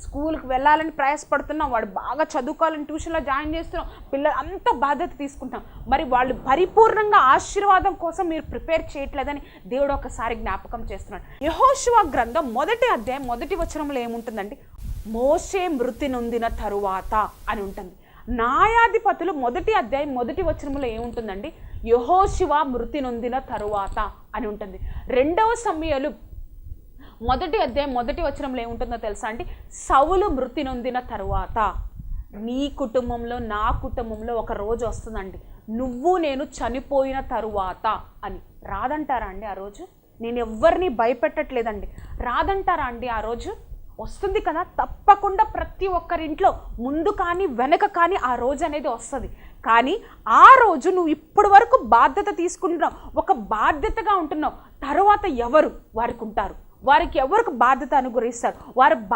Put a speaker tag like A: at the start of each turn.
A: స్కూల్కి వెళ్ళాలని ప్రయాసపడుతున్నాం వాడు బాగా చదువుకోవాలని ట్యూషన్లో జాయిన్ చేస్తున్నాం పిల్లలు అంత బాధ్యత తీసుకుంటాం. మరి వాళ్ళు పరిపూర్ణంగా ఆశీర్వాదం కోసం మీరు ప్రిపేర్ చేయట్లేదని దేవుడు ఒకసారి జ్ఞాపకం చేస్తున్నాడు. యహోశివ గ్రంథం మొదటి అధ్యాయం మొదటి వచనంలో ఏముంటుందండి మోసే మృతి నొందిన తరువాత అని ఉంటుంది. న్యాయాధిపతులు మొదటి అధ్యాయం మొదటి వచనంలో ఏముంటుందండి యహోశివ మృతి నొందిన తరువాత అని ఉంటుంది. రెండవ సమయాలు మొదటి అధ్యాయం మొదటి వచనంలో ఏముంటుందో తెలుసా అండి? సవులు మృతి నొందిన తరువాత నీ కుటుంబంలో నా కుటుంబంలో ఒక రోజు వస్తుందండి. నువ్వు నేను చనిపోయిన తరువాత అని. రాదంటారా అండి ఆ రోజు? నేను ఎవరిని భయపెట్టట్లేదండి. రాదంటారా అండి ఆ రోజు? వస్తుంది కదా తప్పకుండా ప్రతి ఒక్కరింట్లో ముందు కానీ వెనక కానీ ఆ రోజు అనేది వస్తుంది. కానీ ఆ రోజు నువ్వు ఇప్పటి వరకు బాధ్యత తీసుకుంటున్నావు. ఒక బాధ్యతగా ఉంటున్నావు. తర్వాత ఎవరు వారికి ఉంటారు? వారికి ఎవరికి బాధ్యత అనుగ్రహిస్తారు? వారు